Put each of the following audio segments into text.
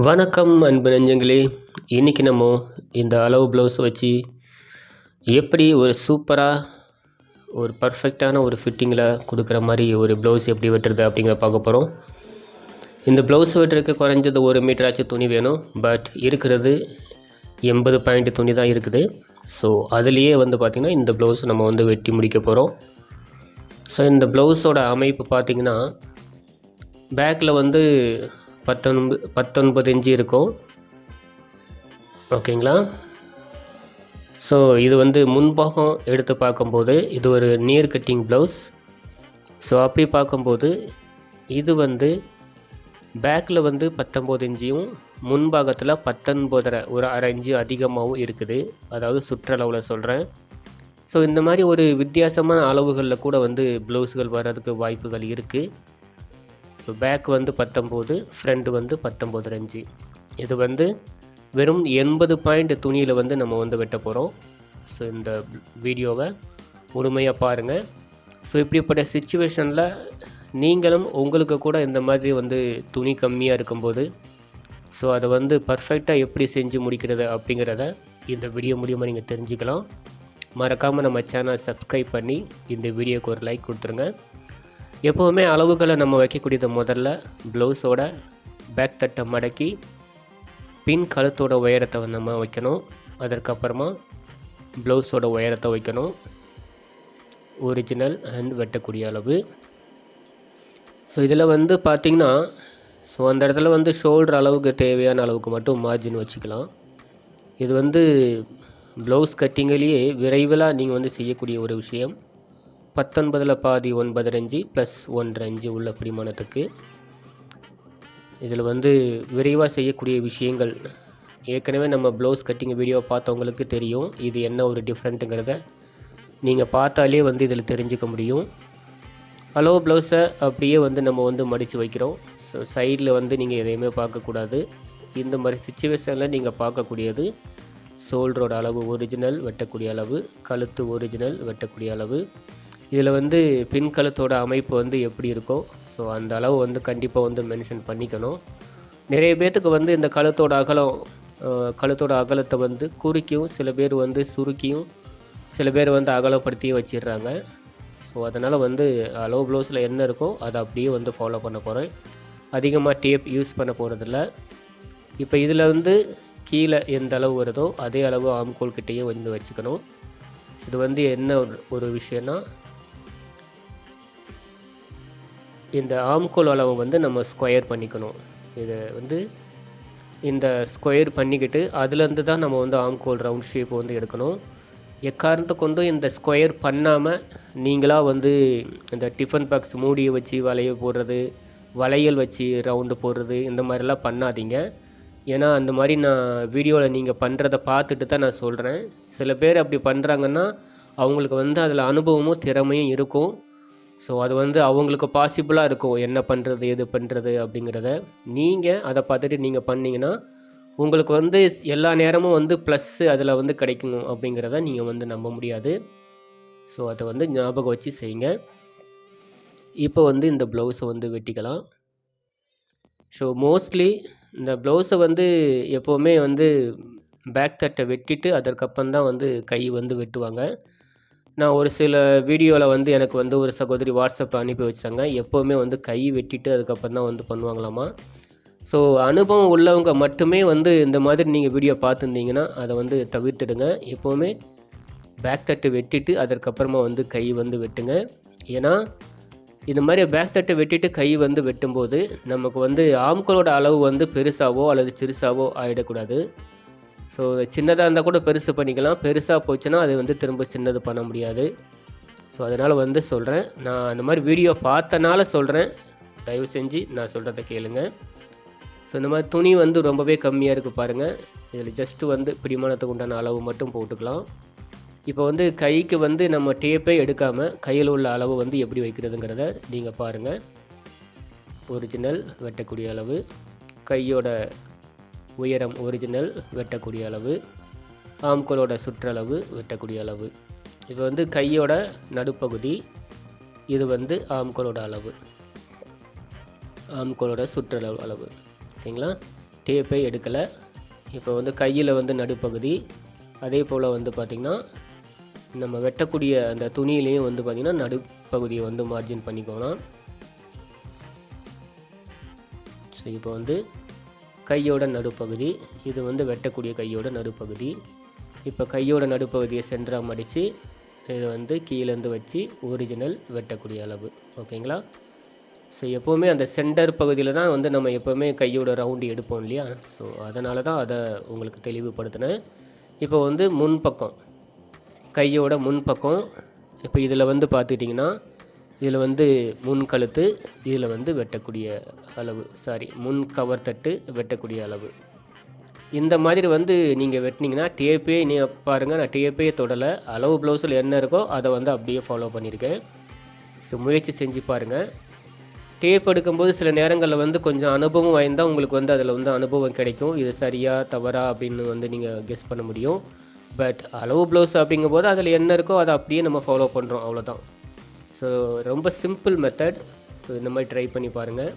வணக்கம் அன்பு நெஞ்சங்களே. இன்றைக்கி நம்ம இந்த அளவு ப்ளவுஸ் வச்சு எப்படி ஒரு சூப்பராக ஒரு பர்ஃபெக்டான ஒரு ஃபிட்டிங்கில் கொடுக்குற மாதிரி ஒரு ப்ளவுஸ் எப்படி வெட்டுறது அப்படிங்கிற பார்க்க போகிறோம் இந்த ப்ளவுஸ் வெட்டுறதுக்கு குறைஞ்சது ஒரு மீட்டராச்சும் துணி வேணும். பட் இருக்கிறது எண்பது பாயிண்ட் துணி தான் இருக்குது. ஸோ அதுலேயே வந்து பார்த்திங்கன்னா இந்த ப்ளவுஸ் நம்ம வந்து வெட்டி முடிக்க போகிறோம் ஸோ இந்த ப்ளவுஸோட அமைப்பு பார்த்திங்கன்னா பேக்கில் வந்து பத்தொன்பது பத்தொன்பது இன்ச்சு இருக்கும். ஓகேங்களா? ஸோ இது வந்து முன்பாகம் எடுத்து பார்க்கும்போது இது ஒரு நியர் கட்டிங் ப்ளவுஸ் ஸோ அப்படி பார்க்கும்போது இது வந்து பேக்கில் வந்து பத்தொம்போது இன்ச்சியும் முன்பாகத்தில் பத்தொன்பதரை ஒரு அரை இன்ச்சு அதிகமாகவும் இருக்குது. அதாவது சுற்றளவில் சொல்கிறேன் ஸோ இந்த மாதிரி ஒரு வித்தியாசமான அளவுகளில் கூட வந்து ப்ளவுஸுகள் வர்றதுக்கு வாய்ப்புகள் இருக்குது ஸோ பேக் வந்து பத்தொம்போது ஃப்ரண்ட் வந்து பத்தொம்போது அஞ்சு இது வந்து வெறும் எண்பது பாயிண்ட் துணியில் வந்து நம்ம வந்து வெட்ட போகிறோம் ஸோ இந்த வீடியோவை முழுமையாக பாருங்கள் ஸோ இப்படிப்பட்ட சுச்சுவேஷனில் நீங்களும் உங்களுக்கு கூட இந்த மாதிரி வந்து துணி கம்மியாக இருக்கும்போது ஸோ அதை வந்து பர்ஃபெக்டாக எப்படி செஞ்சு முடிக்கிறது அப்படிங்கிறத இந்த வீடியோ மூலியமாக நீங்கள் தெரிஞ்சுக்கலாம். மறக்காமல் நம்ம சேனல் சப்ஸ்கிரைப் பண்ணி இந்த வீடியோக்கு ஒரு லைக் கொடுத்துருங்க. எப்போவுமே அளவுகளை நம்ம வைக்கக்கூடியது முதல்ல ப்ளவுஸோட பேக் தட்டை மடக்கி பின் கழுத்தோட உயரத்தை நம்ம வைக்கணும். அதற்கப்புறமா ப்ளவுஸோட உயரத்தை வைக்கணும். ஒரிஜினல் அண்ட் வெட்டக்கூடிய அளவு. ஸோ இதில் வந்து பார்த்திங்கன்னா ஸோ அந்த இடத்துல வந்து ஷோல்டர் அளவுக்கு தேவையான அளவுக்கு மட்டும் மார்ஜின் வச்சுக்கலாம். இது வந்து ப்ளவுஸ் கட்டிங்கிலேயே விரைவில் நீங்கள் வந்து செய்யக்கூடிய ஒரு விஷயம். பத்தொன்பதில் பாதி ஒன்பது அஞ்சு ப்ளஸ் ஒன்றரை அஞ்சு உள்ள பிடிமானத்துக்கு இதில் வந்து விரைவாக செய்யக்கூடிய விஷயங்கள். ஏற்கனவே நம்ம ப்ளவுஸ் கட்டிங் வீடியோ பார்த்தவங்களுக்கு தெரியும். இது என்ன ஒரு டிஃப்ரெண்ட்டுங்கிறத நீங்கள் பார்த்தாலே வந்து இதில் தெரிஞ்சுக்க முடியும். அளவு ப்ளவுஸை அப்படியே வந்து நம்ம வந்து மடித்து வைக்கிறோம். ஸோ சைடில் வந்து நீங்கள் எதையுமே பார்க்கக்கூடாது. இந்த மாதிரி சுச்சுவேஷனில் நீங்கள் பார்க்கக்கூடியது ஷோல்டரோட அளவு ஒரிஜினல் வெட்டக்கூடிய அளவு கழுத்து ஒரிஜினல் வெட்டக்கூடிய அளவு. இதில் வந்து பின்கழுத்தோட அமைப்பு வந்து எப்படி இருக்கோ ஸோ அந்த அளவு வந்து கண்டிப்பாக வந்து மென்ஷன் பண்ணிக்கணும். நிறைய பேர்த்துக்கு வந்து இந்த கழுத்தோட அகலம் கழுத்தோட அகலத்தை வந்து குறுக்கியும் சில பேர் வந்து சுருக்கியும் சில பேர் வந்து அகலப்படுத்தியும் வச்சிடுறாங்க. ஸோ அதனால் வந்து அளவு ப்ளவுஸில் என்ன இருக்கோ அதை அப்படியே வந்து ஃபாலோ பண்ண போகிறேன் அதிகமாக டேப் யூஸ் பண்ண போகிறதில்ல இப்போ இதில் வந்து கீழே எந்த அளவு வருதோ அதே அளவு ஆம்கோல் கிட்டேயும் வந்து வச்சுக்கணும். இது வந்து என்ன ஒரு- ஒரு விஷயம்னா இந்த ஆம்கோல் அளவை வந்து நம்ம ஸ்கொயர் பண்ணிக்கணும். இதை வந்து இந்த ஸ்கொயர் பண்ணிக்கிட்டு அதுலேருந்து தான் நம்ம வந்து ஆம்கோல் ரவுண்ட் ஷேப் வந்து எடுக்கணும். எக்காரணத்தை கொண்டும் இந்த ஸ்கொயர் பண்ணாமல் நீங்களாக வந்து இந்த டிஃபன் பாக்ஸ் மூடியை வச்சு வளைய போடுறது வளையல் வச்சு ரவுண்டு போடுறது இந்த மாதிரிலாம் பண்ணாதீங்க. ஏன்னா அந்த மாதிரி நான் வீடியோவில் நீங்கள் பண்ணுறத பார்த்துட்டு தான் நான் சொல்கிறேன் சில பேர் அப்படி பண்ணுறாங்கன்னா அவங்களுக்கு வந்து அதில் அனுபவமும் திறமையும் இருக்கும். ஸோ அது வந்து அவங்களுக்கு பாசிபிளாக இருக்கும். என்ன பண்ணுறது எது பண்ணுறது அப்படிங்கிறத. நீங்கள் அதை பார்த்துட்டு நீங்கள் பண்ணிங்கன்னா உங்களுக்கு வந்து எல்லா நேரமும் வந்து ப்ளஸ்ஸு அதில் வந்து கிடைக்கணும் அப்படிங்கிறத நீங்கள் வந்து நம்ப முடியாது. ஸோ அதை வந்து ஞாபகம் வச்சு செய்யுங்க. இப்போ வந்து இந்த ப்ளவுஸை வந்து வெட்டிக்கலாம். ஸோ மோஸ்ட்லி இந்த ப்ளவுஸை வந்து எப்போவுமே வந்து பேக் தட்டை வெட்டிட்டு அதற்கப்புறம் தான் வந்து கை வந்து வெட்டுவாங்க. நான் ஒரு சில வீடியோவில் வந்து எனக்கு வந்து ஒரு சகோதரி வாட்ஸ்அப்பில் அனுப்பி வச்சாங்க. எப்போவுமே வந்து கை வெட்டிட்டு அதுக்கப்புறம் தான் வந்து பண்ணுவாங்களாமா. ஸோ அனுபவம் உள்ளவங்க மட்டுமே வந்து இந்த மாதிரி நீங்கள் வீடியோ பார்த்துருந்தீங்கன்னா அதை வந்து தவிர்த்துடுங்க. எப்போவுமே பேக் தட்டு வெட்டிட்டு அதற்கப்புறமா வந்து கை வந்து வெட்டுங்க. ஏன்னா இந்த மாதிரி பேக் தட்டை வெட்டிட்டு கை வந்து வெட்டும்போது நமக்கு வந்து ஆம்களோட அளவு வந்து பெருசாவோ அல்லது சிறுசாவோ ஆகிடக்கூடாது ஸோ சின்னதாக இருந்தால் கூட பெருசு பண்ணிக்கலாம். பெருசாக போச்சுன்னா அது வந்து திரும்ப சின்னது பண்ண முடியாது. ஸோ அதனால் வந்து சொல்கிறேன் நான் அந்த மாதிரி வீடியோ பார்த்தனால சொல்கிறேன் தயவு செஞ்சு நான் சொல்கிறத கேளுங்க. ஸோ இந்த மாதிரி துணி வந்து ரொம்பவே கம்மியாக இருக்குது பாருங்கள் இதில் ஜஸ்ட்டு வந்து பிடிமானத்துக்கு உண்டான அளவு மட்டும் போட்டுக்கலாம். இப்போ வந்து கைக்கு வந்து நம்ம டேப்பே எடுக்காமல் கையில் உள்ள அளவு வந்து எப்படி வைக்கிறதுங்கிறத நீங்கள் பாருங்கள் ஒரிஜினல் வெட்டக்கூடிய அளவு. கையோட உயரம் ஒரிஜினல் வெட்டக்கூடிய அளவு ஆம்கோலோட சுற்றளவு வெட்டக்கூடிய அளவு. இது வந்து கையோட நடுப்பகுதி இது வந்து ஆம்கோலோட அளவு. ஆம்கோலோட சுற்றளவு அளவு. ஓகேங்களா டேப்பை எடுக்கலை. இப்போ வந்து கையில் வந்து நடுப்பகுதி அதே போல் வந்து பார்த்திங்கன்னா நம்ம வெட்டக்கூடிய அந்த துணியிலையும் வந்து பார்த்திங்கன்னா நடுப்பகுதியை வந்து மார்ஜின் பண்ணிக்கோலாம் ஸோ இப்போ வந்து கையோட நடுப்பகுதி இது வந்து வெட்டக்கூடிய கையோட நடுப்பகுதி. இப்போ கையோட நடுப்பகுதியை சென்டராக மடித்து இதை வந்து கீழேருந்து வச்சு ஒரிஜினல் வெட்டக்கூடிய அளவு. ஓகேங்களா? ஸோ எப்போவுமே அந்த சென்டர் பகுதியில் தான் வந்து நம்ம எப்போவுமே கையோட ரவுண்டு எடுப்போம் இல்லையா? ஸோ அதனால தான் அதை உங்களுக்கு தெளிவுபடுத்தினேன். இப்போ வந்து முன்பக்கம் கையோட முன்பக்கம் இப்போ இதில் வந்து பார்த்துக்கிட்டிங்கன்னா இதில் வந்து முன் கழுத்து இதில் வந்து வெட்டக்கூடிய அளவு. சாரி முன் கவர் தட்டு வெட்டக்கூடிய அளவு. இந்த மாதிரி வந்து நீங்கள் வெட்டினீங்கன்னா டேப்பே நீ பாருங்கள் நான் டேப்பே தொடலை. அளவு ப்ளவுஸில் என்ன இருக்கோ அதை வந்து அப்படியே ஃபாலோ பண்ணியிருக்கேன். ஸோ முயற்சி செஞ்சு பாருங்கள் டேப் எடுக்கும்போது சில நேரங்களில் வந்து கொஞ்சம் அனுபவம் வாய்ந்தால் உங்களுக்கு வந்து அதில் வந்து அனுபவம் கிடைக்கும். இது சரியா தவறா அப்படின்னு வந்து நீங்கள் கெஸ் பண்ண முடியும். பட் அளவு ப்ளவுஸ் அப்படிங்கும்போது அதில் என்ன இருக்கோ அதை அப்படியே நம்ம ஃபாலோ பண்ணுறோம் அவ்வளோதான் ஸோ ரொம்ப சிம்பிள் மெத்தட் ஸோ இந்த மாதிரி ட்ரை பண்ணி பாருங்கள்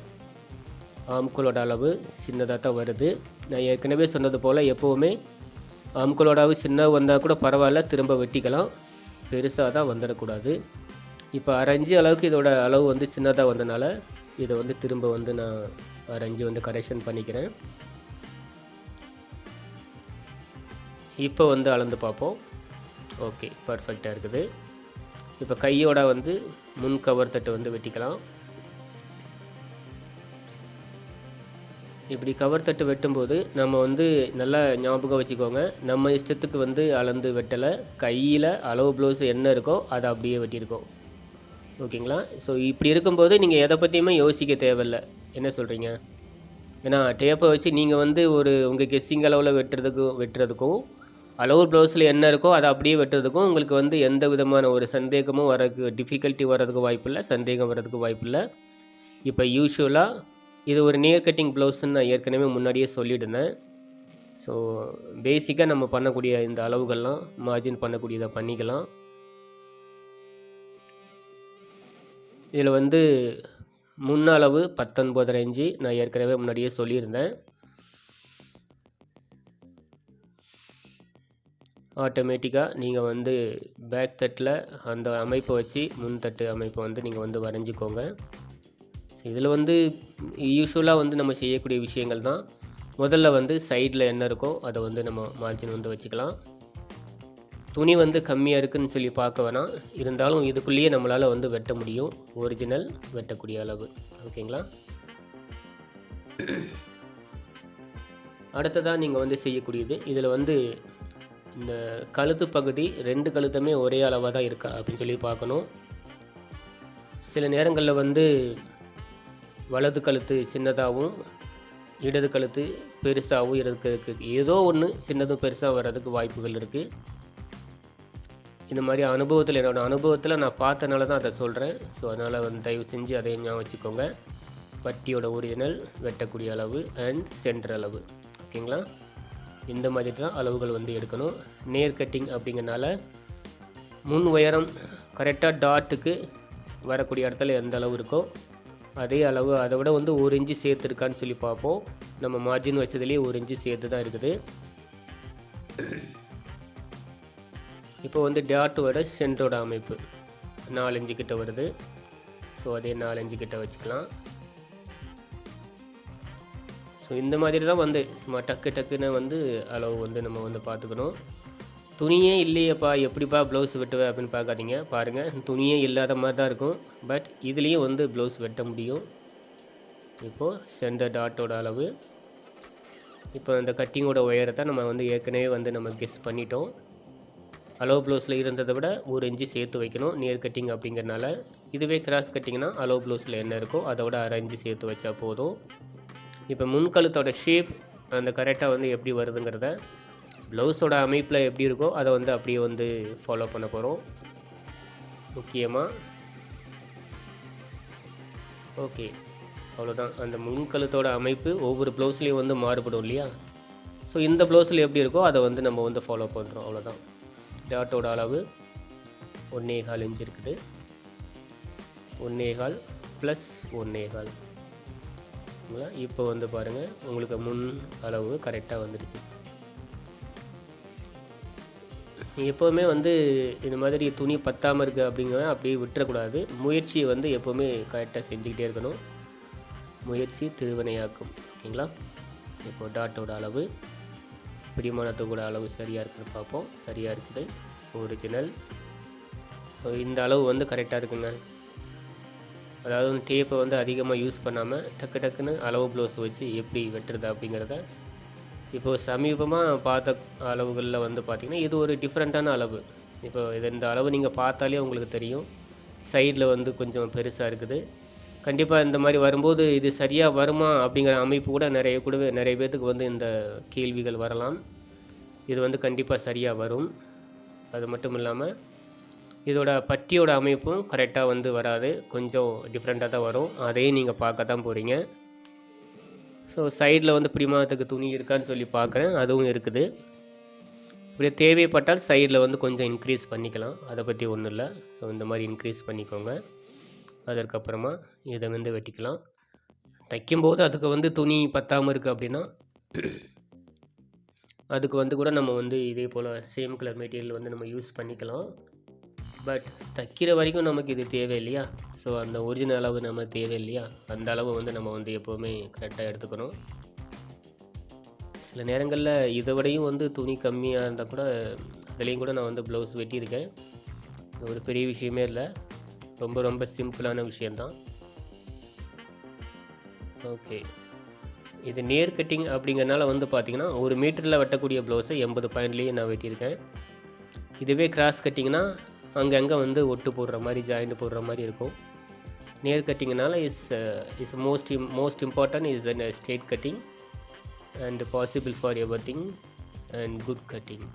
ஆம்குலோட அளவு சின்னதாக தான் வருது. நான் ஏற்கனவே சொன்னது போல் எப்போவுமே ஆம்களோட அளவு சின்ன வந்தால் கூட பரவாயில்ல திரும்ப வெட்டிக்கலாம். பெருசாக தான் வந்துடக்கூடாது. இப்போ அரைஞ்சு அளவுக்கு இதோட அளவு வந்து சின்னதாக வந்தனால இதை வந்து திரும்ப வந்து நான் அரைஞ்சு வந்து கரெக்ஷன் பண்ணிக்கிறேன். இப்போ வந்து அளந்து பார்ப்போம். ஓகே பர்ஃபெக்டாக இருக்குது. இப்போ கையோட வந்து முன் கவர் தட்டு வந்து வெட்டிக்கலாம். இப்படி கவர் தட்டு வெட்டும்போது நம்ம வந்து நல்லா ஞாபகம் வச்சுக்கோங்க. நம்ம இஷ்டத்துக்கு வந்து அளந்து வெட்டலை. கையில் அளவு ப்ளவுஸ் என்ன இருக்கோ அதை அப்படியே வெட்டியிருக்கோம். ஓகேங்களா? ஸோ இப்படி இருக்கும்போது நீங்கள் எதை பற்றியுமே யோசிக்க தேவையில்ல. என்ன சொல்கிறீங்க ஏன்னா டேப்பை வச்சு நீங்கள் வந்து ஒரு உங்கள் கெஸ்ஸிங் அளவில் வெட்டுறதுக்கும் வெட்டுறதுக்கும் அளவு ப்ளவுஸில் என்ன இருக்கோ அதை அப்படியே வெட்டுறதுக்கும் உங்களுக்கு வந்து எந்த விதமான ஒரு சந்தேகமும் வரதுக்கு டிஃபிகல்ட்டி வர்றதுக்கு வாய்ப்பில்லை சந்தேகம் வர்றதுக்கு வாய்ப்பில்லை இப்போ யூஸ்வலாக இது ஒரு நியர் கட்டிங் ப்ளவுஸ்ன்னு நான் ஏற்கனவே முன்னாடியே சொல்லியிருந்தேன். ஸோ பேசிக்காக நம்ம பண்ணக்கூடிய இந்த அளவுகள்லாம் மார்ஜின் பண்ணக்கூடியதை பண்ணிக்கலாம். இதில் வந்து முன்னளவு பத்தொன்பதரை இன்ச்சு நான் ஏற்கனவே முன்னாடியே சொல்லியிருந்தேன். ஆட்டோமேட்டிக்காக நீங்கள் வந்து பேக் தட்டில் அந்த அமைப்பை வச்சு முன் தட்டு அமைப்பை வந்து நீங்கள் வந்து வரைஞ்சிக்கோங்க. ஸோ இதில் வந்து யூஸ்வலாக வந்து நம்ம செய்யக்கூடிய விஷயங்கள் தான். முதல்ல வந்து சைடில் என்ன இருக்கோ அதை வந்து நம்ம மார்ஜின் வந்து வச்சுக்கலாம். துணி வந்து கம்மியாக இருக்குன்னு சொல்லி பார்க்க வேணாம். இருந்தாலும் இதுக்குள்ளேயே நம்மளால் வந்து வெட்ட முடியும். ஒரிஜினல் வெட்டக்கூடிய அளவு. ஓகேங்களா? அடுத்ததாக நீங்கள் வந்து செய்யக்கூடியது. இதில் வந்து இந்த கழுத்து பகுதி ரெண்டு கழுத்துமே ஒரே அளவாக தான் இருக்கா அப்படின்னு சொல்லி பார்க்கணும். சில நேரங்களில் வந்து வலது கழுத்து சின்னதாகவும் இடது கழுத்து பெருசாகவும் இருக்கிறதுக்கு ஏதோ ஒன்று சின்னதும் பெருசாக வர்றதுக்கு வாய்ப்புகள் இருக்குது இந்த மாதிரி அனுபவத்தில் என்னோடய அனுபவத்தில் நான் பார்த்தனால தான் அதை சொல்கிறேன் ஸோ அதனால் வந்து தயவு செஞ்சு அதையும் ஞாபகம் வச்சுக்கோங்க. பட்டியோட ஒரிஜினல் வெட்டக்கூடிய அளவு அண்ட் சென்டர் அளவு. ஓகேங்களா இந்த மாதிரி தான் அளவுகள் வந்து எடுக்கணும். நேர் கட்டிங் அப்படிங்கிறனால முன் உயரம் கரெக்டாக டாட்டுக்கு வரக்கூடிய இடத்துல எந்த அளவு இருக்கோ அதே அளவு அதை விட வந்து ஒரு இன்ச்சு சேர்த்துருக்கான்னு சொல்லி பார்ப்போம். நம்ம மார்ஜின் வச்சதுலேயே ஒரு இன்ச்சு சேர்த்து தான் இருக்குது. இப்போ வந்து டாட்டோட சென்டரோட அமைப்பு. நாலஞ்சு கிட்ட வருது. ஸோ அதே நாலஞ்சு கிட்ட வச்சுக்கலாம். ஸோ இந்த மாதிரி தான் வந்து சும்மா டக்கு டக்குன்னு வந்து அளவு வந்து நம்ம வந்து பார்த்துக்கணும். துணியே இல்லையேப்பா எப்படிப்பா ப்ளவுஸ் வெட்டுவேன் அப்படின்னு பார்க்காதீங்க. பாருங்கள் துணியே இல்லாத மாதிரி தான் இருக்கும். பட் இதுலேயும் வந்து ப்ளவுஸ் வெட்ட முடியும். இப்போது சென்டர் டாட்டோட அளவு. இப்போ இந்த கட்டிங்கோட உயரத்தை நம்ம வந்து ஏற்கனவே வந்து நம்ம கெஸ் பண்ணிட்டோம். அலோ ப்ளவுஸில் இருந்ததை விட ஒரு இன்ச்சு சேர்த்து வைக்கணும் நியர் கட்டிங் அப்படிங்கிறனால. இதுவே கிராஸ் கட்டிங்னா அலோ ப்ளவுஸில் என்ன இருக்கோ அதை விட அரை இன்ச்சு சேர்த்து வச்சா போதும். இப்போ முன்கழுத்தோட ஷேப் அந்த கரெக்டாக வந்து எப்படி வருதுங்கிறத ப்ளவுஸோட அமைப்பில் எப்படி இருக்கோ அதை வந்து அப்படியே வந்து ஃபாலோ பண்ண போகிறோம் முக்கியமாக ஓகே அவ்வளோதான் அந்த முன்கழுத்தோட அமைப்பு ஒவ்வொரு ப்ளவுஸ்லேயும் வந்து மாறுபடும் இல்லையா? ஸோ இந்த ப்ளவுஸில் எப்படி இருக்கோ அதை வந்து நம்ம வந்து ஃபாலோ பண்ணுறோம் அவ்வளோதான் டாட்டோட அளவு ஒன்றே கால் இன்ச் இருக்குது. ஒன்றே கால் ப்ளஸ் ஒன்றே கால். இப்போ வந்து பாருங்கள் உங்களுக்கு முன் அளவு கரெக்டாக வந்துடுச்சு. எப்போவுமே வந்து இந்த மாதிரி துணி பத்தாமல் இருக்குது அப்படிங்கிறத அப்படியே விட்டுறக்கூடாது. முயற்சியை வந்து எப்போவுமே கரெக்டாக செஞ்சுக்கிட்டே இருக்கணும். முயற்சி திருவினையாக்கும் ஓகேங்களா? இப்போ டாட்டோட அளவு பிடிமானத்தோட அளவு சரியாக இருக்குன்னு பார்ப்போம். சரியாக இருக்குது. ஒரிஜினல் ஸோ இந்த அளவு வந்து கரெக்டாக இருக்குங்க. அதாவது டேப்பை வந்து அதிகமாக யூஸ் பண்ணாமல் டக்கு டக்குன்னு அளவு ப்ளவுஸ் வச்சு எப்படி வெட்டுறது அப்படிங்கிறத இப்போது சமீபமாக பார்த்த அளவுகளில் வந்து பார்த்திங்கன்னா இது ஒரு டிஃப்ரெண்ட்டான அளவு. இப்போ இது இந்த அளவு நீங்கள் பார்த்தாலே உங்களுக்கு தெரியும். சைடில் வந்து கொஞ்சம் பெருசாக இருக்குது. கண்டிப்பாக இந்த மாதிரி வரும்போது இது சரியாக வருமா அப்படிங்கிற அமைப்பு கூட நிறைய கூடவே நிறைய பேர்த்துக்கு வந்து இந்த கேள்விகள் வரலாம். இது வந்து கண்டிப்பாக சரியாக வரும். அது மட்டும் இல்லாமல் இதோட பட்டியோட அமைப்பும் கரெக்டாக வந்து வராது. கொஞ்சம் டிஃப்ரெண்ட்டாக தான் வரும். அதையும் நீங்கள் பார்க்க தான் போகிறீங்க ஸோ சைடில் வந்து பிடிமாதத்துக்கு துணி இருக்கான்னு சொல்லி பார்க்குறேன். அதுவும் இருக்குது. இப்படி தேவைப்பட்டால் சைடில் வந்து கொஞ்சம் இன்க்ரீஸ் பண்ணிக்கலாம். அதை பற்றி ஒன்றும் இல்லை. ஸோ இந்த மாதிரி இன்க்ரீஸ் பண்ணிக்கோங்க. அதற்கப்புறமா இதை வந்து வெட்டிக்கலாம். தைக்கும்போது அதுக்கு வந்து துணி பத்தாமல் இருக்குது அப்படின்னா அதுக்கு வந்து கூட நம்ம வந்து இதே போல் சேம் கலர் மெட்டீரியல் வந்து நம்ம யூஸ் பண்ணிக்கலாம். பட் தைக்கிற வரைக்கும் நமக்கு இது தேவை இல்லையா ஸோ அந்த ஒரிஜினல் அளவு நம்ம தேவை இல்லையா அந்த அளவு வந்து நம்ம வந்து எப்போவுமே கரெக்டாக எடுத்துக்கணும். சில நேரங்களில் இதை விடையும் வந்து துணி கம்மியாக இருந்தால் கூட அதுலேயும் கூட நான் வந்து ப்ளவுஸ் வெட்டியிருக்கேன். ஒரு பெரிய விஷயமே இல்லை. ரொம்ப ரொம்ப சிம்பிளான விஷயந்தான் ஓகே இது நேர் கட்டிங் அப்படிங்கிறனால வந்து பார்த்திங்கன்னா ஒரு மீட்டரில் வெட்டக்கூடிய ப்ளவுஸை எண்பது பாயிண்ட்லேயே நான் வெட்டியிருக்கேன். இதுவே கிராஸ் கட்டிங்னா அங்கங்கே வந்து ஒட்டு போடுற மாதிரி ஜாயிண்ட் போடுற மாதிரி இருக்கும். நேர் கட்டிங்கனால is is most im most important is and straight cutting and possible for ever thing and good cutting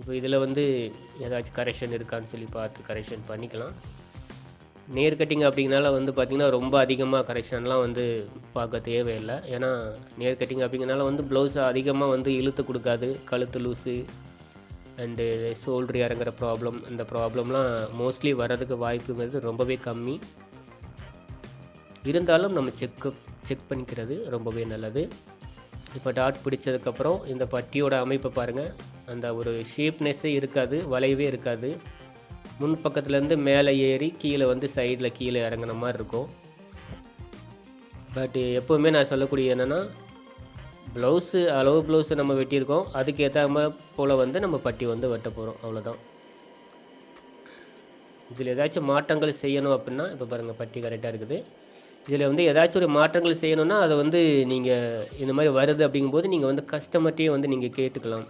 இப்போ இதில் வந்து ஏதாச்சும் கரெக்ஷன் இருக்கான்னு சொல்லி பார்த்து கரெக்ஷன் பண்ணிக்கலாம். நேர் கட்டிங் அப்படிங்கனால வந்து பார்த்திங்கன்னா ரொம்ப அதிகமாக கரெக்ஷன்லாம் வந்து பார்க்க தேவையில்லை. ஏன்னா நேர் கட்டிங் அப்படிங்கிறனால வந்து ப்ளவுஸை அதிகமாக வந்து இழுத்து கொடுக்காது. கழுத்து லூஸு அண்டு சோல்ட்ரு இறங்குற ப்ராப்ளம் இந்த ப்ராப்ளம்லாம் மோஸ்ட்லி வர்றதுக்கு வாய்ப்புங்கிறது ரொம்பவே கம்மி. இருந்தாலும் நம்ம செக் செக் பண்ணிக்கிறது ரொம்பவே நல்லது. இப்போ டாட் பிடிச்சதுக்கப்புறம் இந்த பட்டியோட அமைப்பை பாருங்கள் அந்த ஒரு ஷேப்னஸ்ஸே இருக்காது வளைவே இருக்காது. முன் பக்கத்துலேருந்து மேலே ஏறி கீழே வந்து சைடில் கீழே இறங்குன மாதிரி இருக்கும். பட் எப்போவுமே நான் சொல்லக்கூடிய என்னென்னா ப்ளவுஸு அளவு ப்ளவுஸு நம்ம வெட்டியிருக்கோம். அதுக்கு ஏற்ற போல் வந்து நம்ம பட்டி வந்து வெட்ட போகிறோம் அவ்வளோதான் இதில் ஏதாச்சும் மாற்றங்கள் செய்யணும் அப்படின்னா இப்போ பாருங்கள் பட்டி கரெக்டாக இருக்குது. இதில் வந்து ஏதாச்சும் ஒரு மாற்றங்கள் செய்யணும்னா அதை வந்து நீங்கள் இந்த மாதிரி வருது அப்படிங்கும்போது நீங்கள் வந்து கஸ்டமர்கிட்டயே வந்து நீங்கள் கேட்டுக்கலாம்.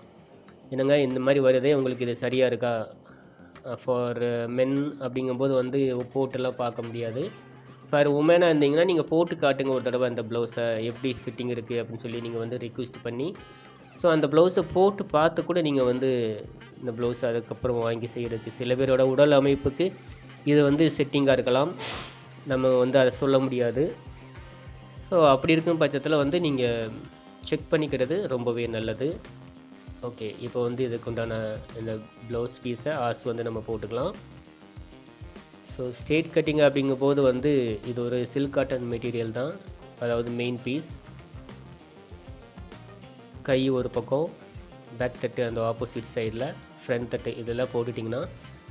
என்னங்க இந்த மாதிரி வருதே உங்களுக்கு இது சரியாக இருக்கா? ஃபார் மென் அப்படிங்கும்போது வந்து போட்டெல்லாம் பார்க்க முடியாது. ஃபார் உமனாக இருந்தீங்கன்னா நீங்கள் போட்டு காட்டுங்க ஒரு தடவை அந்த ப்ளவுஸை எப்படி ஃபிட்டிங் இருக்குது அப்படின்னு சொல்லி நீங்கள் வந்து ரிக்வெஸ்ட் பண்ணி. ஸோ அந்த ப்ளவுஸை போட்டு பார்த்து கூட நீங்கள் வந்து இந்த ப்ளவுஸ் அதுக்கப்புறம் வாங்கி செய்கிறதுக்கு சில பேரோட உடல் அமைப்புக்கு இது வந்து செட்டிங்காக இருக்கலாம். நம்ம வந்து அதை சொல்ல முடியாது. ஸோ அப்படி இருக்கும் பட்சத்தில் வந்து நீங்கள் செக் பண்ணிக்கிறது ரொம்பவே நல்லது. ஓகே இப்போ வந்து இதுக்கு உண்டான இந்த ப்ளவுஸ் பீஸை ஆஸ் வந்து நம்ம போட்டுக்கலாம். ஸோ ஸ்டேட் கட்டிங் அப்படிங்கும்போது வந்து இது ஒரு சில்க் காட்டன் மெட்டீரியல் தான். அதாவது மெயின் பீஸ் கை ஒரு பக்கம் பேக் தட்டு அந்த ஆப்போசிட் சைடில் ஃப்ரண்ட் தட்டு இதெல்லாம் போட்டுட்டிங்கன்னா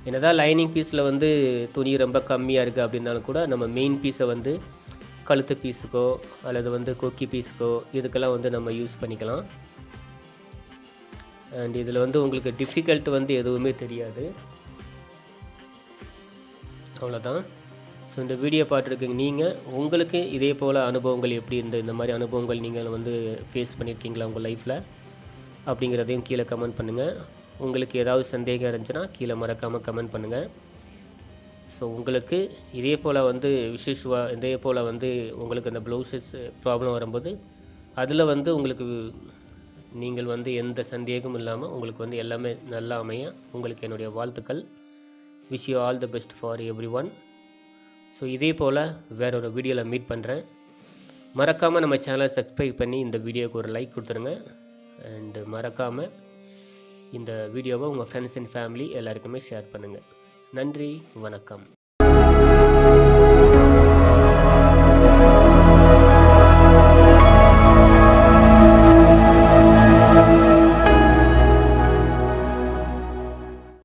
என்னதான் லைனிங் பீஸில் வந்து துணி ரொம்ப கம்மியாக இருக்குது அப்படின்னாலும் கூட நம்ம மெயின் பீஸை வந்து கழுத்து பீஸுக்கோ அல்லது வந்து கொக்கி பீஸுக்கோ இதுக்கெல்லாம் வந்து நம்ம யூஸ் பண்ணிக்கலாம். அண்ட் இதில் வந்து உங்களுக்கு டிஃபிகல்ட் வந்து எதுவுமே தெரியாது. அவ்வளோதான் ஸோ இந்த வீடியோ பார்த்துருக்கீங்க நீங்கள் உங்களுக்கு இதே போல் அனுபவங்கள் எப்படி இருந்த இந்த மாதிரி அனுபவங்கள் நீங்கள் வந்து ஃபேஸ் பண்ணியிருக்கீங்களா உங்கள் லைஃப்பில் அப்படிங்கிறதையும் கீழே கமெண்ட் பண்ணுங்கள் உங்களுக்கு ஏதாவது சந்தேகம் இருந்துச்சுன்னா கீழே மறக்காமல் கமெண்ட் பண்ணுங்கள் ஸோ உங்களுக்கு இதே போல் வந்து விசேஷுவா இதே போல் வந்து உங்களுக்கு அந்த ப்ளவுசஸ் ப்ராப்ளம் வரும்போது அதில் வந்து உங்களுக்கு நீங்கள் வந்து எந்த சந்தேகமும் இல்லாமல் உங்களுக்கு வந்து எல்லாமே நல்லா அமைய உங்களுக்கு என்னுடைய வாழ்த்துக்கள். Wish you all the best for every one so இதே போல் வேற ஒரு வீடியோவில் மீட் பண்ணுறேன் மறக்காமல் நம்ம சேனலை சப்ஸ்கிரைப் பண்ணி இந்த வீடியோவுக்கு ஒரு லைக் கொடுத்துருங்க. அண்டு மறக்காமல் இந்த வீடியோவை உங்கள் ஃப்ரெண்ட்ஸ் அண்ட் ஃபேமிலி எல்லாருக்குமே ஷேர் பண்ணுங்கள் நன்றி வணக்கம்.